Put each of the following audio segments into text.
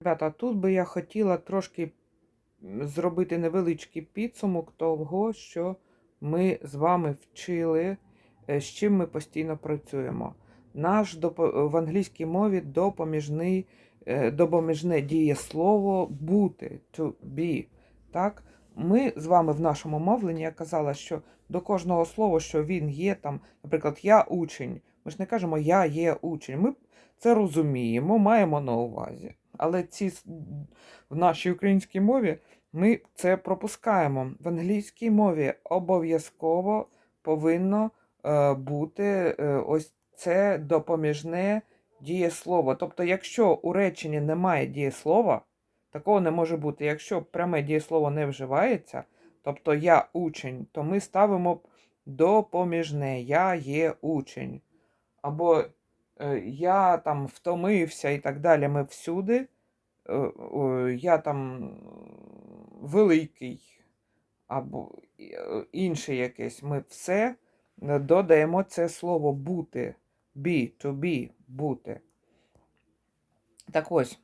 Ребята, тут би я хотіла трошки зробити невеличкий підсумок того, що ми з вами вчили, е, з чим ми постійно працюємо. Наш допо- в англійській мові допоміжний, е, допоміжне дієслово бути, to be. Так? Ми з вами в нашому мовленні я казала, що до кожного слова, що він є там, наприклад, я учень. Ми ж не кажемо я є учень. Ми це розуміємо, маємо на увазі. Але ці в нашій українській мові ми це пропускаємо. В англійській мові обов'язково повинно е, бути е, ось це допоміжне дієслово. Тобто, якщо у реченні немає дієслова, такого не може бути. Якщо пряме дієслово не вживається, тобто я учень, то ми ставимо допоміжне Я є учень. Або я там втомився і так далі. Ми всюди. е, Я там великий, або е, інше якесь. Ми все додаємо це слово бути. Be, to be, бути. Так ось, е,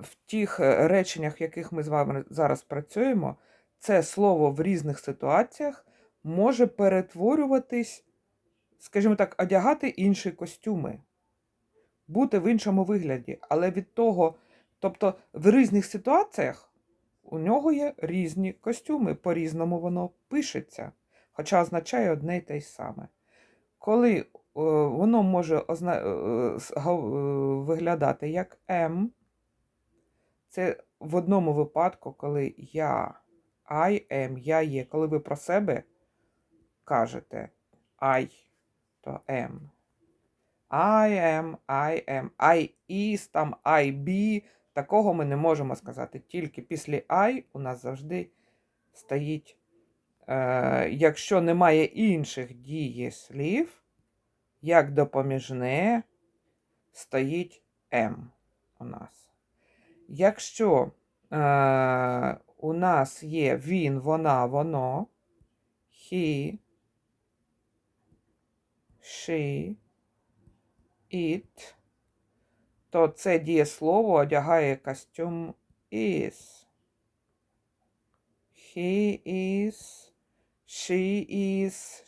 в тих е, реченнях, в яких ми з вами зараз працюємо, це слово в різних ситуаціях може перетворюватись, скажімо так, одягати інші костюми, бути в іншому вигляді. Але від того, тобто в різних ситуаціях у нього є різні костюми, по-різному воно пишеться, хоча означає одне й те й саме. Коли е, воно може озна... е, е, виглядати як М, це в одному випадку, коли я, I am, я є. Коли ви про себе кажете I, то am. I am, I am, I is, там I be. Такого ми не можемо сказати. Тільки після I у нас завжди стоїть, е, якщо немає інших дієслів, як допоміжне стоїть M у нас. Якщо е, у нас є він, вона, воно, he, she, it, то це дієслово одягає костюм is. He is, she is,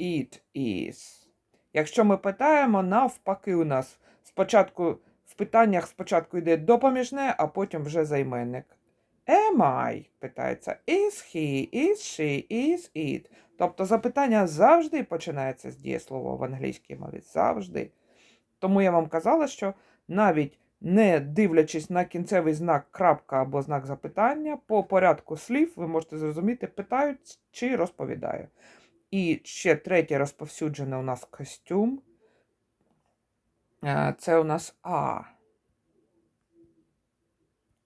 it is. Якщо ми питаємо, навпаки, у нас спочатку в питаннях спочатку йде допоміжне, а потім вже займенник. Am I? питається. Is he, is she, is it. Тобто запитання завжди починається з дієслова в англійській мові. Завжди. Тому я вам казала, що навіть не дивлячись на кінцевий знак крапка або знак запитання, по порядку слів ви можете зрозуміти, питають чи розповідаю. І ще третє розповсюджене у нас костюм. Е, Це у нас А.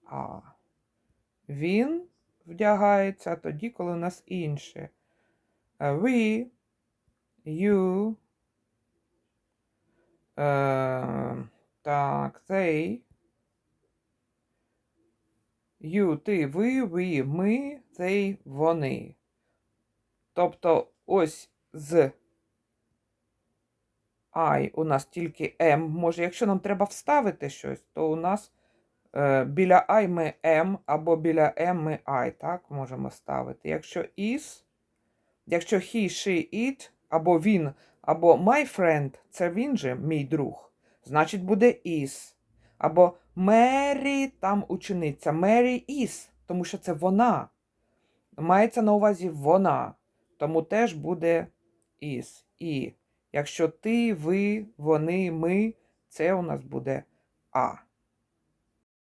А. Він вдягається тоді, коли у нас інше. We, you, е, так, they, you, ти, ви, ви, ми, they, вони. Тобто ось з I у нас тільки M. Може, якщо нам треба вставити щось, то у нас біля I ми M, або біля M ми I, так, можемо ставити. Якщо is, якщо he, she, it, або він, або my friend, це він же, мій друг, значить буде is. Або Mary, там учениця. Mary is, тому що це вона. Мається на увазі вона. Тому теж буде is. І якщо ти, ви, вони, ми, це у нас буде А.